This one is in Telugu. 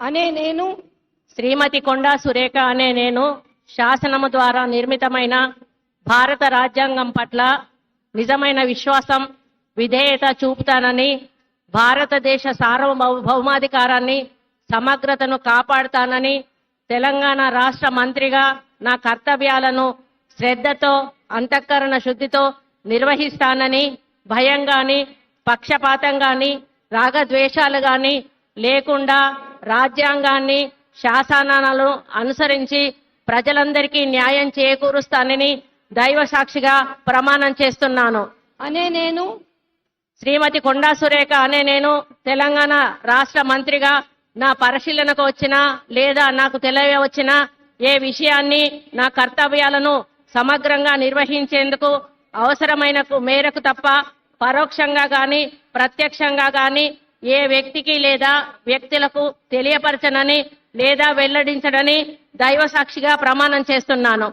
అనే నేను శ్రీమతి కొండా సురేఖ అనే నేను శాసనము ద్వారా నిర్మితమైన భారత రాజ్యాంగం పట్ల నిజమైన విశ్వాసం విధేయత చూపుతానని భారతదేశ సార్వభౌమాధికారాన్ని సమగ్రతను కాపాడుతానని తెలంగాణ రాష్ట్ర మంత్రిగా నా కర్తవ్యాలను శ్రద్ధతో అంతఃకరణ శుద్ధితో నిర్వహిస్తానని భయం కానీ పక్షపాతం కానీ రాగద్వేషాలు కానీ లేకుండా రాజ్యాంగాన్ని శాసనాలను అనుసరించి ప్రజలందరికీ న్యాయం చేకూరుస్తానని దైవ సాక్షిగా ప్రమాణం చేస్తున్నాను. అనే నేను శ్రీమతి కొండా సురేఖ అనే నేను తెలంగాణ రాష్ట్ర మంత్రిగా నా పరిశీలనకు వచ్చినా లేదా నాకు తెలియవచ్చినా ఏ విషయాన్ని నా కర్తవ్యాలను సమగ్రంగా నిర్వహించేందుకు అవసరమైన మేరకు తప్ప పరోక్షంగా గాని ప్రత్యక్షంగా గాని ఏ వ్యక్తికి లేదా వ్యక్తులకు తెలియపరచనని లేదా వెల్లడించడని దైవ సాక్షిగా ప్రమాణం చేస్తున్నాను.